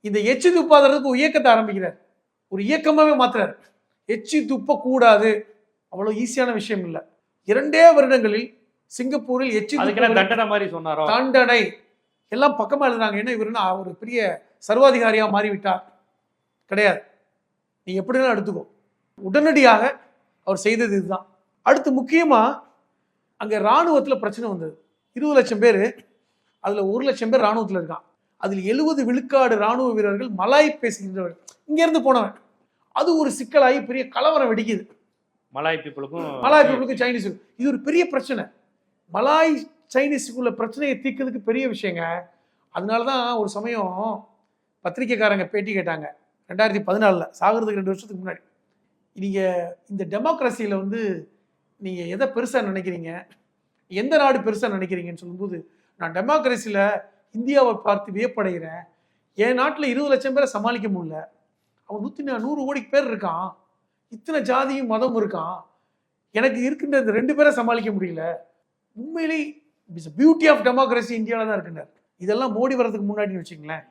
இந்த எச்சி துப்பாதறதுக்கு ஒரு இயக்கத்தை ஆரம்பிக்கிறார். ஒரு இயக்கமாவே மாத்துறாரு. எச்சி துப்ப கூடாது அவ்வளவு ஈஸியான விஷயம் இல்லை. இரண்டே வருடங்களில் சிங்கப்பூரில் எச்சி தண்டனை மாதிரி சொன்னாரோ? தண்டனை. எல்லாம் பக்கமா எழுதுனாங்க என்ன இவருன்னா ஒரு பெரிய சர்வாதிகாரியா மாறிவிட்டார். கிடையாது. நீ எப்படினாலும் எடுத்துக்கோ. உடனடியாக அவர் செய்தது இதுதான். அடுத்து முக்கியமா அங்க ராணுவத்துல பிரச்சனை வந்தது. இருபது லட்சம் பேர் அதுல ஒரு லட்சம் பேர் ராணுவத்துல இருக்கான் அதில் எழுபது விழுக்காடு ராணுவ வீரர்கள் மலாய் பேசுகின்றவர்கள். இங்க இருந்து போனவன். அது ஒரு சிக்கலாகி பெரிய கலவரம் வெடிக்குது. மலாய் பீப்புளுக்கும் மலாய் பீப்புளுக்கு சைனீஸ் இது ஒரு பெரிய பிரச்சனை. மலாய் சைனீஸுக்குள்ள பிரச்சனையை தீர்க்கிறதுக்கு பெரிய விஷயங்க. அதனால தான் ஒரு சமயம் பத்திரிக்கைக்காரங்க பேட்டி கேட்டாங்க. ரெண்டாயிரத்தி பதினாலில் சாகிறதுக்கு ரெண்டு வருஷத்துக்கு முன்னாடி. நீங்கள் இந்த டெமோக்ரஸியில் வந்து நீங்கள் எதை பெருசாக நினைக்கிறீங்க? எந்த நாடு பெருசாக நினைக்கிறீங்கன்னு சொல்லும்போது நான் டெமோக்ரஸியில் இந்தியாவை பார்த்து வியப்படைகிறேன். என் நாட்டில் இருபது லட்சம் பேரை சமாளிக்க முடியல. அவன் நூற்றி நூறு கோடிக்கு பேர் இருக்கான். இத்தனை ஜாதியும் மதமும் இருக்கான். எனக்கு இருக்கின்ற இந்த ரெண்டு பேரை சமாளிக்க முடியல. உண்மையிலே இட்ஸ் பியூட்டி ஆஃப் டெமோக்ரஸி இந்தியாவில் தான் இருக்குன்னார் இதெல்லாம் மோடி வர்றதுக்கு முன்னாடின்னு வச்சுங்களேன்